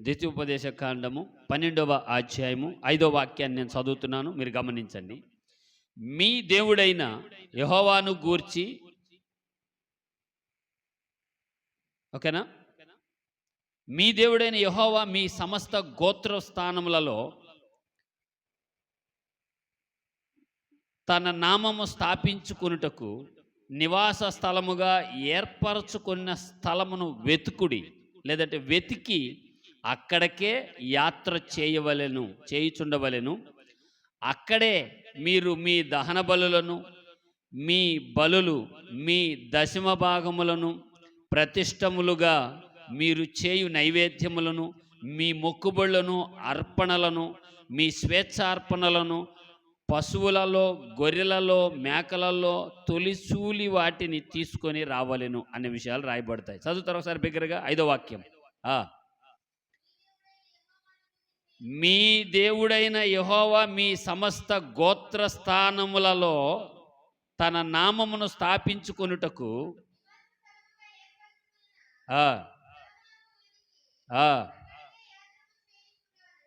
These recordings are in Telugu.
ద్వితీయోపదేశ కాండము పన్నెండవ అధ్యాయము ఐదవ వాక్యాన్ని నేను చదువుతున్నాను. మీరు గమనించండి. మీ దేవుడైన యహోవాను గూర్చి ఓకేనా? మీ దేవుడైన యహోవా మీ సమస్త గోత్ర స్థానములలో తన నామము స్థాపించుకున్నటకు నివాస స్థలముగా ఏర్పరచుకున్న స్థలమును వెతుకుడి లేదంటే వెతికి అక్కడికే యాత్ర చేయవలెను చేయుచుండవలెను. అక్కడే మీరు మీ దహన బలులను మీ బలులు మీ దశమ భాగములను ప్రతిష్టములుగా మీరు చేయు నైవేద్యములను మీ మొక్కుబడులను అర్పణలను మీ స్వేచ్ఛార్పణలను పశువులలో గొర్రెలలో మేకలలో తొలిసూలి వాటిని తీసుకొని రావలెను అనే విషయాలు రాయబడతాయి. చదువుతారు ఒకసారి బిగ్గరగా? ఐదో వాక్యం. ఆ. మీ దేవుడైన యహోవా మీ సమస్త గోత్ర స్థానములలో తన నామమును స్థాపించుకొనుటకు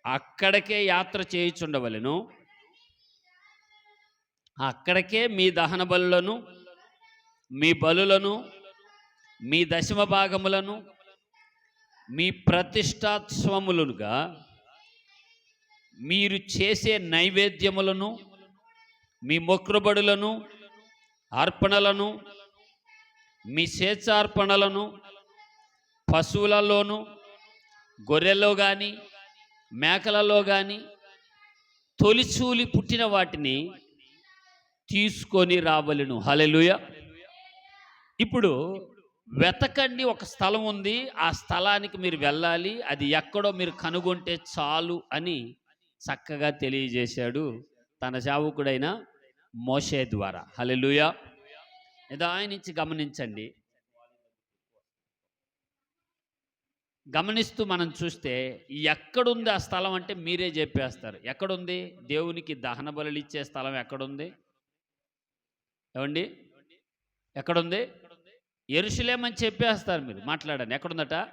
అక్కడికే యాత్ర చేయుచుండవలెను. అక్కడికే మీ దహన బలులను మీ బలులను మీ దశమ భాగములను మీ ప్రతిష్టాత్సవములుగా మీరు చేసే నైవేద్యములను మీ మొక్రుబడులను అర్పణలను మీ స్వేచ్ఛార్పణలను పశువులలోను గొర్రెల్లో కానీ మేకలలో కానీ తొలిచూలి పుట్టిన వాటిని తీసుకొని రావలను. హలెలుయ ఇప్పుడు వెతకండి ఒక స్థలం ఉంది. ఆ స్థలానికి మీరు వెళ్ళాలి. అది ఎక్కడో మీరు కనుగొంటే చాలు అని చక్కగా తెలియజేశాడు తన సేవకుడైన మోషే ద్వారా. హలెలుయ నిదానించి గమనించండి. గమనిస్తూ మనం చూస్తే ఎక్కడుంది ఆ స్థలం అంటే మీరే చెప్పేస్తారు. ఎక్కడుంది? దేవునికి దహన బలులు ఇచ్చే స్థలం ఎక్కడుంది? ఏమండి? ఎక్కడుంది? ఎరుషులేం అని చెప్పేస్తారు మీరు. మాట్లాడండి. ఎక్కడుందట?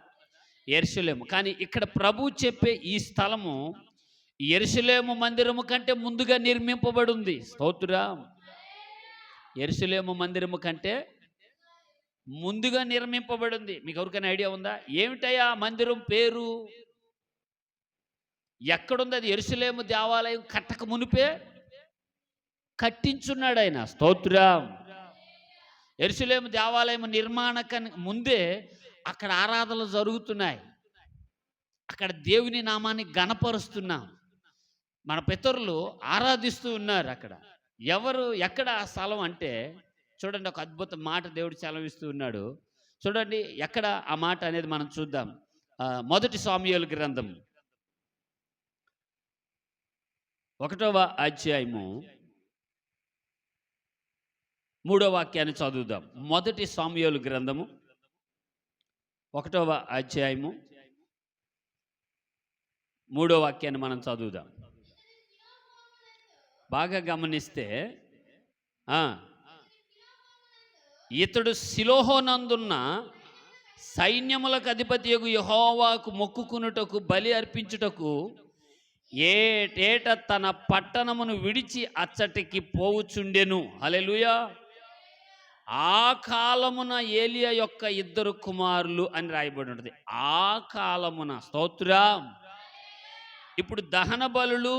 ఎరుసలేము కానీ ఇక్కడ ప్రభు చెప్పే ఈ స్థలము ఎరుసలేము మందిరము కంటే ముందుగా నిర్మింపబడి ఉంది స్తోత్రురా ఎరుసలేము మందిరము కంటే ముందుగా నిర్మింపబడి ఉంది మీకు ఎవరికైనా ఐడియా ఉందా? ఏమిటయా ఆ మందిరం పేరు? ఎక్కడుంది అది? ఎరుసలేము దేవాలయం కట్టక మునిపే కట్టించున్నాడు ఆయన స్తోత్రం ఎరుసలేము దేవాలయం నిర్మాణక ముందే అక్కడ ఆరాధనలు జరుగుతున్నాయి. అక్కడ దేవుని నామాన్ని గణపరుస్తున్నాం మన పితరులు ఆరాధిస్తూ ఉన్నారు అక్కడ. ఎవరు ఎక్కడ ఆ స్థలం అంటే చూడండి ఒక అద్భుత మాట దేవుడు చలవిస్తూ ఉన్నాడు. చూడండి ఎక్కడ ఆ మాట అనేది మనం చూద్దాం. మొదటి సామ్యుల గ్రంథం. ఒకటవ అధ్యాయము. మూడో వాక్యాన్ని చదువుదాం. మొదటి సామ్యోలు గ్రంథము. ఒకటవ అధ్యాయము. మూడో వాక్యాన్ని మనం చదువుదాం. బాగా గమనిస్తే ఇతడు శిలోహోనందున్న సైన్యములకు అధిపతి యహోవాకు మొక్కుకునుటకు బలి అర్పించుటకు ఏటేట తన పట్టణమును విడిచి అచ్చటికి పోవుచుండెను. హల్లెలూయా. ఆ కాలమున ఏలియా యొక్క ఇద్దరు కుమారులు అని రాయబడి ఉంటుంది ఆ కాలమున స్తోత్రం. ఇప్పుడు దహన బలులు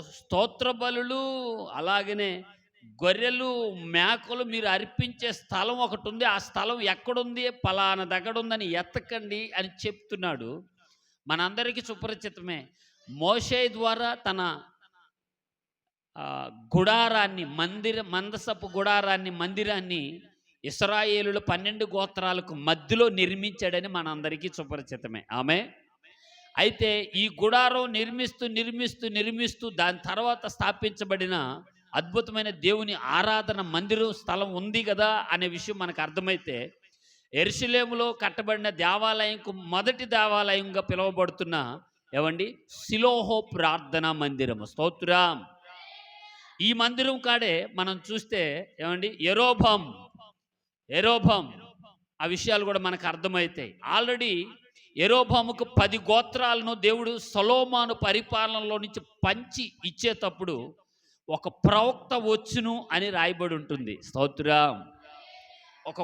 స్తోత్ర బలులు అలాగనే గొర్రెలు మేకలు మీరు అర్పించే స్థలం ఒకటి ఉంది ఆ స్థలం ఎక్కడుంది? పలానా దగ్గర ఉందని ఎత్తకండి అని చెప్తున్నాడు. మనందరికీ సుపరిచితమే. మోషే ద్వారా తన గుడారాన్ని మందిర మందసపు గుడారాన్ని మందిరాన్ని ఇస్రాయేలుల పన్నెండు గోత్రాలకు మధ్యలో నిర్మించాడని మనందరికీ సుపరిచితమే. ఆమె అయితే ఈ గుడారం నిర్మిస్తూ నిర్మిస్తూ నిర్మిస్తూ దాని తర్వాత స్థాపించబడిన అద్భుతమైన దేవుని ఆరాధన మందిరం స్థలం ఉంది కదా అనే విషయం మనకు అర్థమైతే ఎరుసలేములో కట్టబడిన దేవాలయంకు మొదటి దేవాలయంగా పిలువబడుతున్న ఏమండి సిలోహో ప్రార్థనా మందిరము. స్తోత్రం. ఈ మందిరం కాడే మనం చూస్తే ఏమండి ఎరోభం ఎరోభం ఆ విషయాలు కూడా మనకు అర్థమవుతాయి ఆల్రెడీ ఎరోభాముకు పది గోత్రాలను దేవుడు సొలోమాను పరిపాలనలో నుంచి పంచి ఇచ్చేటప్పుడు ఒక ప్రవక్త వచ్చును అని రాయబడి ఉంటుంది. స్తోత్రం. ఒక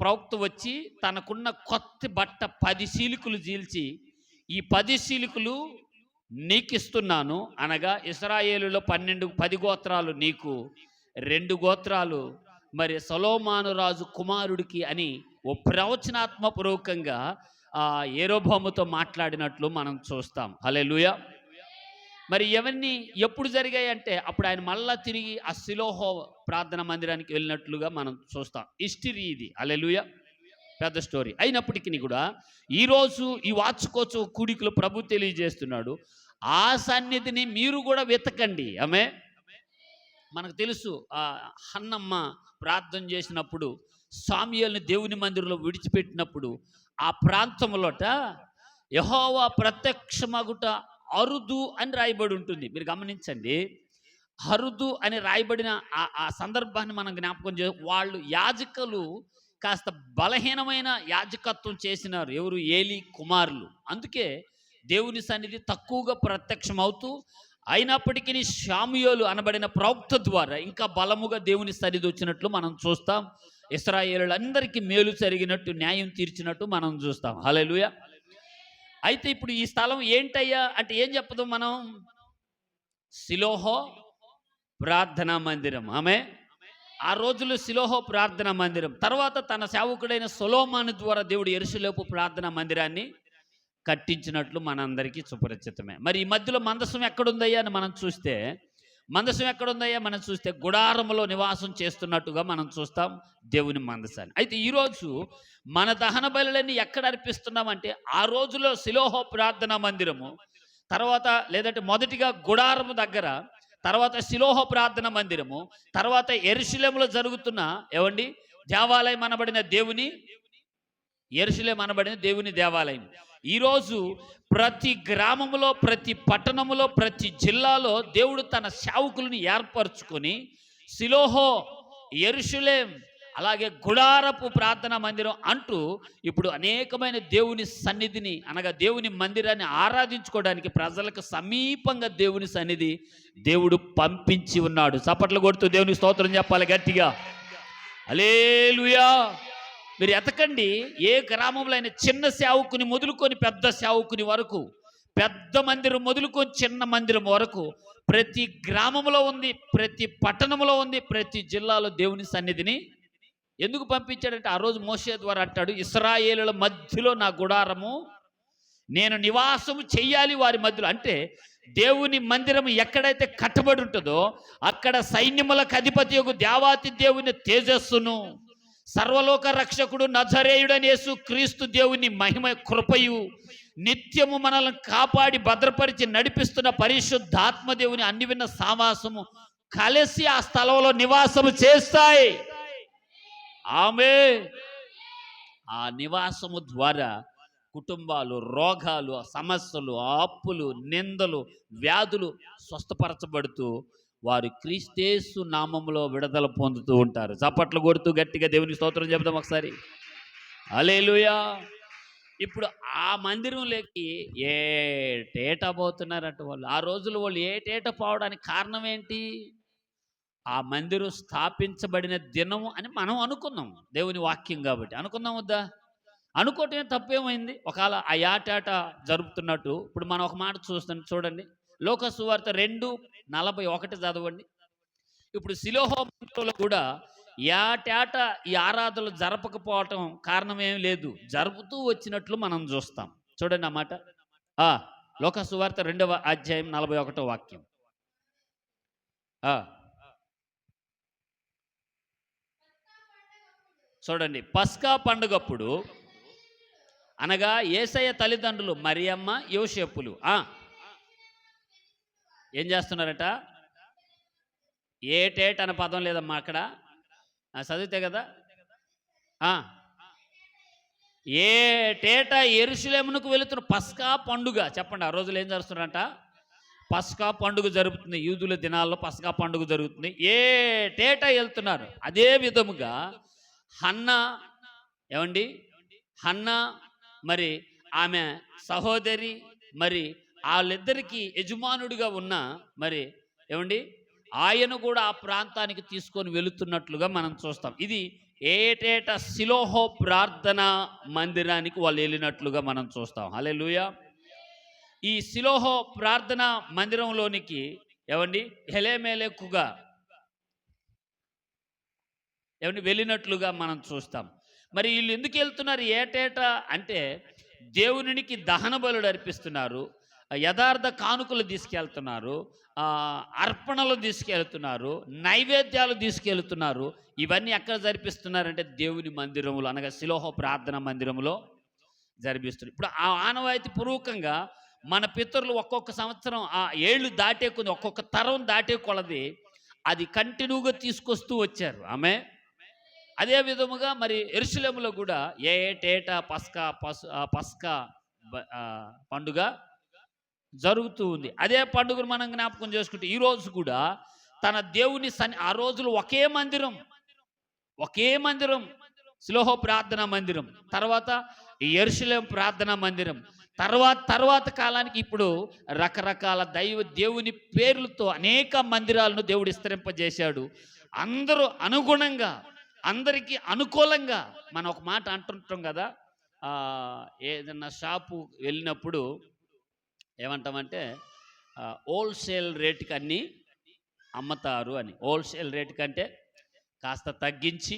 ప్రవక్త వచ్చి తనకున్న కొత్త బట్ట పది శీలికలు జీల్చి ఈ పది శీలికలు నీకిస్తున్నాను అనగా ఇస్రాయేలులో పన్నెండు పది గోత్రాలు నీకు రెండు గోత్రాలు మరి సొలోమాను రాజు కుమారుడికి అని ఓ ప్రవచనాత్మపూర్వకంగా ఏరోభాముతో మాట్లాడినట్లు మనం చూస్తాం. హలే మరి ఇవన్నీ ఎప్పుడు జరిగాయి అంటే అప్పుడు ఆయన మళ్ళా తిరిగి ఆ శిలోహో ప్రార్థన మందిరానికి వెళ్ళినట్లుగా మనం చూస్తాం. హిస్టరీ ఇది. అలే లూయ పెద్ద స్టోరీ. అయినప్పటికీ కూడా ఈరోజు ఈ వాచుకోచు కూడికలు ప్రభు తెలియజేస్తున్నాడు. ఆ సన్నిధిని మీరు కూడా వెతకండి. ఆమె మనకు తెలుసు ఆ హన్నమ్మ ప్రార్థన చేసినప్పుడు సామ్యాల్ని దేవుని మందిరంలో విడిచిపెట్టినప్పుడు ఆ ప్రాంతంలోట యహోవా ప్రత్యక్షమగుట అరుదు అని రాయబడి ఉంటుంది. మీరు గమనించండి. అరుదు అని రాయబడిన ఆ- ఆ సందర్భాన్ని మనం జ్ఞాపకం చే వాళ్ళు యాజకులు కాస్త బలహీనమైన యాజకత్వం చేసినారు. ఎవరు? ఏలి కుమారులు. అందుకే దేవుని సన్నిధి తక్కువగా ప్రత్యక్షమవుతూ అయినప్పటికీ శాముయోలు అనబడిన ప్రవక్త ద్వారా ఇంకా బలముగా దేవుని సన్నిధి వచ్చినట్లు మనం చూస్తాం. ఇస్రాయేలులందరికీ మేలు జరిగినట్టు న్యాయం తీర్చినట్టు మనం చూస్తాం. హల్లెలూయా. అయితే ఇప్పుడు ఈ స్థలం ఏంటయ్యా? అంటే ఏం చెప్పదు మనం? సిలోహో ప్రార్థనా మందిరం. ఆమె? ఆ రోజుల్లో సిలోహో ప్రార్థనా మందిరం. తర్వాత తన సేవకుడైన సొలోమాను ద్వారా దేవుడు ఎరుసలోపు ప్రార్థనా మందిరాన్ని కట్టించినట్లు మనందరికీ సుపరిచితమే. మరి ఈ మధ్యలో మందసం ఎక్కడుందయ్యా అని మనం చూస్తే మందసం ఎక్కడుందయ్యా? మనం చూస్తే గుడారంలో నివాసం చేస్తున్నట్టుగా మనం చూస్తాం దేవుని మందసాన్ని. అయితే ఈరోజు మన దహన బలులన్నీ ఎక్కడ అర్పిస్తున్నామంటే ఆ రోజులో శిలోహో ప్రార్థనా మందిరము తర్వాత లేదంటే మొదటిగా గుడారము దగ్గర తర్వాత శిలోహ ప్రార్థన మందిరము తర్వాత ఎరుశిలంలో జరుగుతున్న ఏవండి? దేవాలయం అనబడిన దేవుని ఎరుశిలం అనబడిన దేవుని దేవాలయం. ఈరోజు ప్రతి గ్రామములో ప్రతి పట్టణములో ప్రతి జిల్లాలో దేవుడు తన సేవకులను ఏర్పరచుకొని సిలోహో ఎరుషులేం అలాగే గుడారపు ప్రార్థనా మందిరం అంటూ ఇప్పుడు అనేకమైన దేవుని సన్నిధిని అనగా దేవుని మందిరాన్ని ఆరాధించుకోవడానికి ప్రజలకు సమీపంగా దేవుని సన్నిధి దేవుడు పంపించి ఉన్నాడు. చప్పట్లు కొడుతూ దేవుని స్తోత్రం చెప్పాలి గట్టిగా. అలేలుయా మీరు ఎతకండి ఏ గ్రామంలో అయినా చిన్న సేవకుని మొదలుకొని పెద్ద సేవకుని వరకు పెద్ద మందిరం మొదలుకొని చిన్న మందిరం వరకు ప్రతి గ్రామంలో ఉంది ప్రతి పట్టణంలో ఉంది ప్రతి జిల్లాలో దేవుని సన్నిధిని ఎందుకు పంపించాడంటే ఆ రోజు మోసే ద్వారా అంటాడు ఇస్రాయేలుల మధ్యలో నా గుడారము నేను నివాసము చెయ్యాలి వారి మధ్యలో. అంటే దేవుని మందిరం ఎక్కడైతే కట్టబడి ఉంటుందో అక్కడ సైన్యములకు అధిపతి యొక్క దేవాతి దేవుని తేజస్సును సర్వలోక రక్షకుడు నజరేయుడని యేసు క్రీస్తు దేవుని మహిమ కృపయు నిత్యము మనల్ని కాపాడి భద్రపరిచి నడిపిస్తున్న పరిశుద్ధాత్మ దేవుని అన్ని విన్న సావాసము కలిసి ఆ స్థలంలో నివాసము చేస్తాయి. ఆమె ఆ నివాసము ద్వారా కుటుంబాలు రోగాలు సమస్యలు అప్పులు నిందలు వ్యాధులు స్వస్థపరచబడుతూ వారు క్రీస్తేసు నామంలో విడుదల పొందుతూ ఉంటారు. చప్పట్లు కొడుతూ గట్టిగా దేవుని స్తోత్రం చెప్దాం ఒకసారి. అలేలుయా ఇప్పుడు ఆ మందిరంలోకి ఏ టేట పోతున్నారట వాళ్ళు. ఆ రోజులు వాళ్ళు ఏ టేట పోవడానికి కారణం ఏంటి? ఆ మందిరం స్థాపించబడిన దినము అని మనం అనుకున్నాం. దేవుని వాక్యం కాబట్టి. అనుకుందాం వద్దా? అనుకోవటమే తప్పేమైంది? ఒకవేళ ఆ యాటాట జరుపుతున్నట్టు ఇప్పుడు మనం ఒక మాట చూస్తాం చూడండి. లోకసువార్త రెండు నలభై ఒకటి చదవండి. ఇప్పుడు శిలోహోమంలో కూడా యాటేట ఈ ఆరాధనలు జరపకపోవటం కారణం ఏం లేదు. జరుపుతూ వచ్చినట్లు మనం చూస్తాం. చూడండి అన్నమాట లోకసువార్త రెండవ అధ్యాయం నలభై ఒకటో వాక్యం. చూడండి పస్కా పండుగప్పుడు అనగా ఏసయ్య తల్లిదండ్రులు మరియమ్మ యోసేపులు. ఆ ఏం చేస్తున్నారట? ఏటేట్ అనే పదం లేదమ్మా అక్కడ. చదివితే కదా? ఏటేట ఎరుసలేమునకు వెళుతున్న పస్కా పండుగ. చెప్పండి ఆ రోజులు ఏం చేస్తున్నారంట పస్కా పండుగ జరుగుతుంది. యూదుల దినాల్లో పస్కా పండుగ జరుగుతుంది. ఏటేట వెళ్తున్నారు? అదే విధముగా హన్న ఏమండి? హన్న మరి ఆమె సహోదరి మరి వాళ్ళిద్దరికి యజమానుడిగా ఉన్న మరి ఏమండి? ఆయన కూడా ఆ ప్రాంతానికి తీసుకొని వెళుతున్నట్లుగా మనం చూస్తాం. ఇది ఏటేటా సిలోహో ప్రార్థన మందిరానికి వాళ్ళు వెళ్ళినట్లుగా మనం చూస్తాం. హలే ఈ సిలోహో ప్రార్థన మందిరంలోనికి ఏమండి? హెలేమేలెక్కుగా ఏమండి? వెళ్ళినట్లుగా మనం చూస్తాం. మరి వీళ్ళు ఎందుకు వెళ్తున్నారు? ఏటేటా అంటే దేవునికి దహన బలుడు అర్పిస్తున్నారు. యథార్థ కానుకలు తీసుకెళ్తున్నారు అర్పణలు తీసుకెళ్తున్నారు నైవేద్యాలు తీసుకెళ్తున్నారు. ఇవన్నీ ఎక్కడ జరిపిస్తున్నారంటే దేవుని మందిరములో అనగా శిలోహ ప్రార్థన మందిరములో జరిపిస్తున్నారు. ఇప్పుడు ఆ ఆనవాయితీ పూర్వకంగా మన పితరులు ఒక్కొక్క సంవత్సరం ఆ ఏళ్ళు దాటే కొద్ది ఒక్కొక్క తరం దాటే కొలది అది కంటిన్యూగా తీసుకొస్తూ వచ్చారు. ఆమె. అదే విధముగా మరి ఎరుసలేములో కూడా ఏటేటా పస్కా పస్ ఆ పస్కా పండుగ జరుగుతూ ఉంది. అదే పండుగను మనం జ్ఞాపకం చేసుకుంటే ఈరోజు కూడా తన దేవుని సన్ని ఆ రోజులు ఒకే మందిరం. ఒకే మందిరం. స్లోహో ప్రార్థనా మందిరం. తర్వాత ఎరుశలేం ప్రార్థనా మందిరం. తర్వాత తర్వాత కాలానికి ఇప్పుడు రకరకాల దైవ దేవుని పేర్లతో అనేక మందిరాలను దేవుడు విస్తరింపజేశాడు. అందరూ అనుగుణంగా అందరికీ అనుకూలంగా మనం ఒక మాట అంటుంటాం కదా ఏదన్నా షాపు వెళ్ళినప్పుడు ఏమంటామంటే హోల్సేల్ రేటుకి అన్నీ అమ్ముతారు అని. హోల్సేల్ రేటు కంటే కాస్త తగ్గించి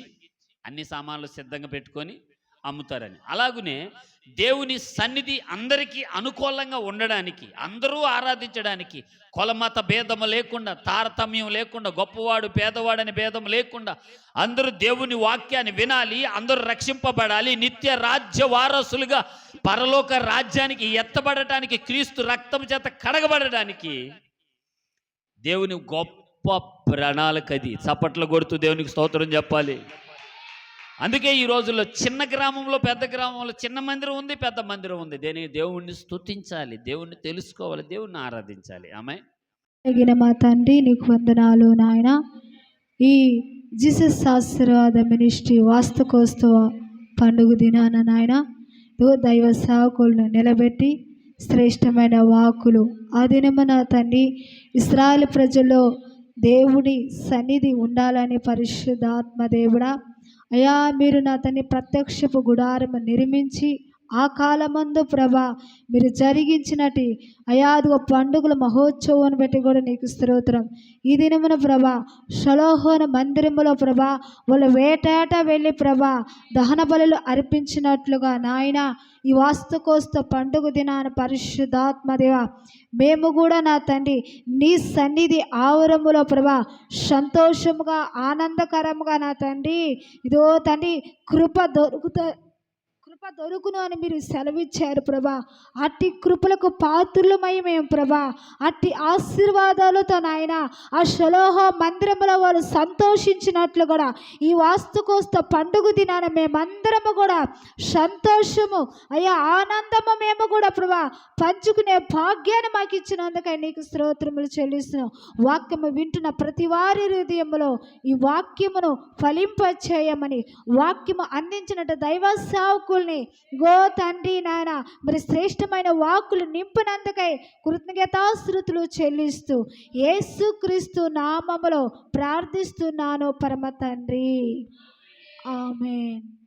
అన్ని సామాన్లు సిద్ధంగా పెట్టుకొని అమ్ముతారని. అలాగనే దేవుని సన్నిధి అందరికీ అనుకూలంగా ఉండడానికి అందరూ ఆరాధించడానికి కొలమత భేదము లేకుండా తారతమ్యం లేకుండా గొప్పవాడు పేదవాడని భేదం లేకుండా అందరూ దేవుని వాక్యాన్ని వినాలి అందరూ రక్షింపబడాలి నిత్య రాజ్య వారసులుగా పరలోక రాజ్యానికి ఎత్తబడటానికి క్రీస్తు రక్తం చేత కడగబడడానికి దేవుని గొప్ప ప్రణాళిక అది. చప్పట్లు కొడుతూ దేవునికి స్తోత్రం చెప్పాలి. అందుకే ఈ రోజుల్లో చిన్న గ్రామంలో పెద్ద గ్రామంలో చిన్న మందిరం ఉంది పెద్ద మందిరం ఉంది. దేని? దేవుణ్ణి స్తుతించాలి దేవుణ్ణి తెలుసుకోవాలి దేవుణ్ణి ఆరాధించాలి. ఆమె తగిన మా తండ్రి నీకు వందనాలు నాయన. ఈ జీసస్ ఆశీర్వాద మినిస్ట్రీ వాస్తకోత్సవ పండుగ దినాన నాయన దైవ సేవకులను నిలబెట్టి శ్రేష్టమైన వాకులు ఆ దినమున తండ్రి ఇస్రాయల్ ప్రజల్లో దేవుని సన్నిధి ఉండాలని పరిశుద్ధాత్మ దేవుడా. అయా మీరు నా తండ్రి ప్రత్యక్షపు గుడారము నిర్మించి ఆ కాలమందు ప్రభా మీరు జరిగించినటి అయాదిగో పండుగల మహోత్సవం బట్టి కూడా నీకు స్తోత్రం. ఈ దినమున ప్రభా షలోహోన మందిరములో ప్రభా వాళ్ళు వేటాట వెళ్ళి ప్రభా దహన బలులు అర్పించినట్లుగా నాయన ఈ వాస్తుకోస్త పండుగ దినాన పరిశుద్ధాత్మదేవ మేము కూడా నా తండ్రి నీ సన్నిధి ఆవరములో ప్రభా సంతోషముగా ఆనందకరముగా నా తండ్రి ఇదో తండ్రి కృప దొరుకుతా కృప దొరుకును అని మీరు సెలవిచ్చారు ప్రభా. అట్టి కృపలకు పాత్రులమై మేము ప్రభా. అట్టి ఆశీర్వాదాలతో నాయన ఆ షలోహ మందిరంలో వారు సంతోషించినట్లు కూడా ఈ వాస్తుకోస్త పండుగ దినాన మేమందరము కూడా సంతోషము అయ్యా ఆనందము మేము కూడా ప్రభా పంచుకునే భాగ్యాన్ని మాకు ఇచ్చినందుకై నీకు స్తోత్రములు చెల్లిస్తున్నాం. వాక్యము వింటున్న ప్రతి వారి హృదయములో ఈ వాక్యమును ఫలింప చేయమని వాక్యము అందించినట్టు దైవ సేవకుల్ని గో తండ్రి నాయన. మరి శ్రేష్టమైన వాక్కులు నింపినందుకై కృతజ్ఞతాశ్రుతులు చెల్లిస్తూ యేసుక్రీస్తు నామములో ప్రార్థిస్తున్నాను పరమ తండ్రి. ఆమెన్.